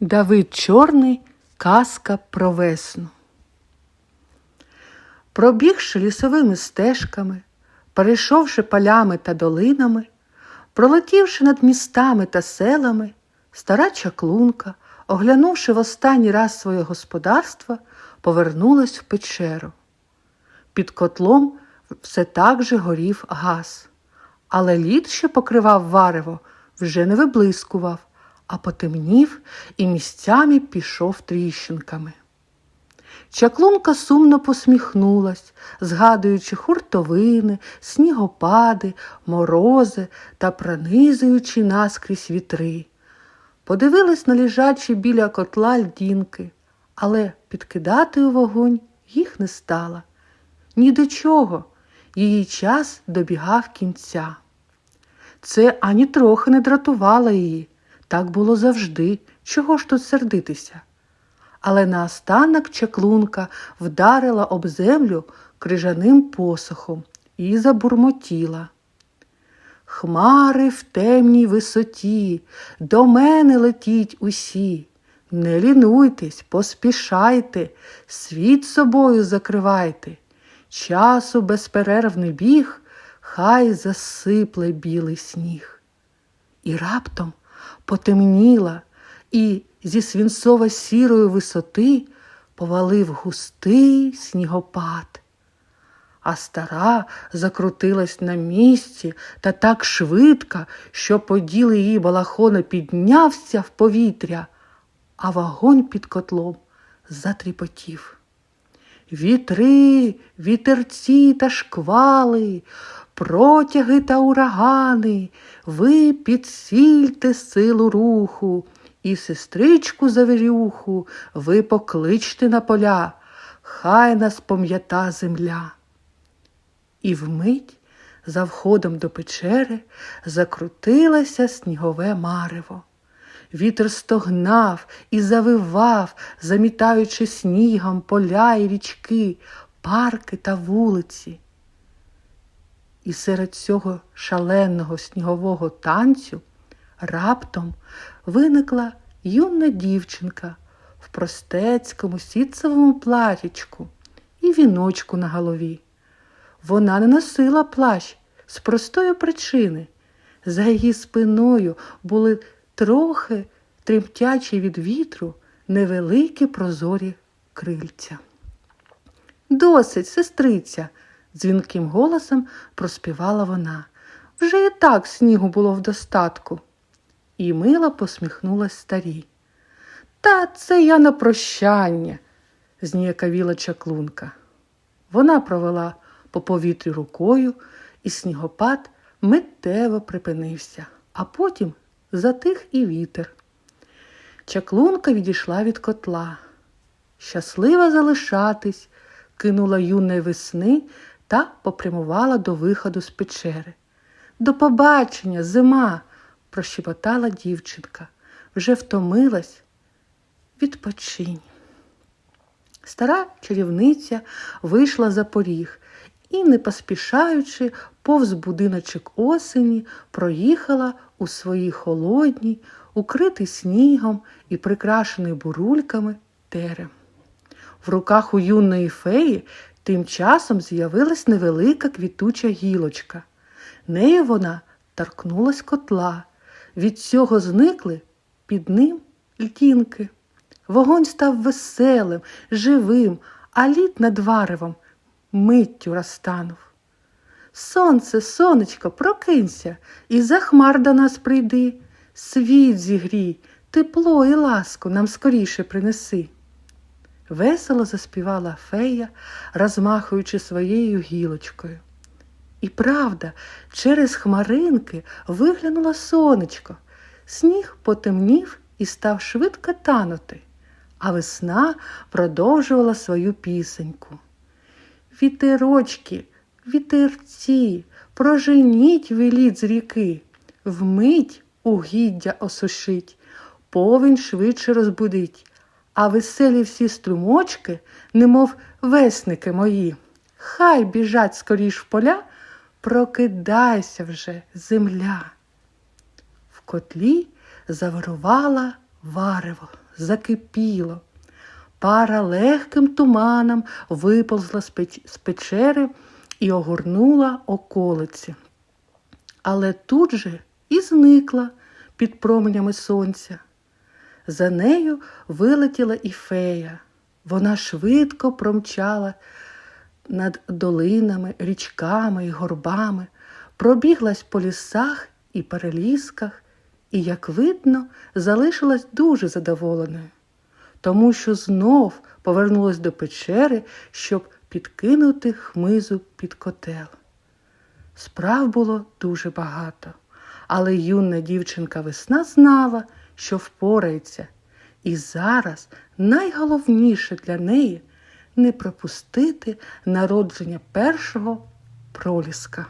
Давид Чорний Казка про весну. Пробігши лісовими стежками, перейшовши полями та долинами, пролетівши над містами та селами, стара чаклунка, оглянувши в останній раз своє господарство, повернулась в печеру. Під котлом все так же горів газ, але лід, що покривав варево, вже не виблискував, а потемнів і місцями пішов тріщинками. Чаклунка сумно посміхнулась, згадуючи хуртовини, снігопади, морози та пронизуючи наскрізь вітри. Подивилась на лежачі біля котла льдінки, але підкидати у вогонь їх не стала. Ні до чого, її час добігав кінця. Це ані трохи не дратувало її. Так було завжди. Чого ж тут сердитися? Але наостанок чаклунка вдарила об землю крижаним посохом і забурмотіла. Хмари в темній висоті, до мене летіть усі. Не лінуйтесь, поспішайте, світ собою закривайте. Часу безперервний біг, хай засипле білий сніг. І раптом потемніла, і зі свінцово сірої висоти повалив густий снігопад. А стара закрутилась на місці та так швидко, що поділ її балахона піднявся в повітря, а вогонь під котлом затріпотів. Вітри, вітерці та шквали, протяги та урагани, ви підсільте силу руху, і сестричку завірюху ви покличте на поля, хай нас пам'ята земля. І вмить за входом до печери закрутилося снігове марево. Вітер стогнав і завивав, замітаючи снігом поля і річки, парки та вулиці. І серед цього шаленого снігового танцю раптом виникла юна дівчинка в простецькому сітцевому платічку і віночку на голові. Вона не носила плащ з простої причини. За її спиною були трохи тремтячі від вітру невеликі прозорі крильця. Досить, сестриця, дзвінким голосом проспівала вона. Вже і так снігу було в достатку. І мило посміхнулась старій. Та це я на прощання, зніякавіла чаклунка. Вона провела по повітрю рукою, і снігопад миттєво припинився, а потім затих і вітер. Чаклунка відійшла від котла. Щаслива залишатись, кинула юної весни та попрямувала до виходу з печери. До побачення, зима, прощепотала дівчинка. Вже втомилась. Відпочинь. Стара чарівниця вийшла за поріг і, не поспішаючи, повз будиночок осені, проїхала у своїй холодній, укритий снігом і прикрашений бурульками терем. В руках у юної феї тим часом з'явилась невелика квітуча гілочка. Нею вона торкнулась котла. Від цього зникли під ним льдінки. Вогонь став веселим, живим, а лід над варевом миттю розтанув. Сонце, сонечко, прокинься, і за хмар до нас прийди, світ зігрій, тепло і ласку нам скоріше принеси. Весело заспівала фея, розмахуючи своєю гілочкою. І правда, через хмаринки виглянуло сонечко, сніг потемнів і став швидко танути, а весна продовжувала свою пісеньку. Вітерочки, вітерці, проженіть виліт з ріки, вмить угіддя осушить, повінь швидше розбудить, а веселі всі струмочки, немов весники мої. Хай біжать скоріш в поля, прокидайся вже, земля. В котлі завирувала Варево закипіло. Пара легким туманом виповзла з печери і огорнула околиці. Але тут же і зникла під променями сонця. За нею вилетіла і фея. Вона швидко промчала над долинами, річками і горбами, пробіглась по лісах і перелісках, і, як видно, залишилась дуже задоволеною, тому що знов повернулась до печери, щоб підкинути хмизу під котел. Справ було дуже багато, але юна дівчинка весна знала, що впорається, і зараз найголовніше для неї не пропустити народження першого проліска.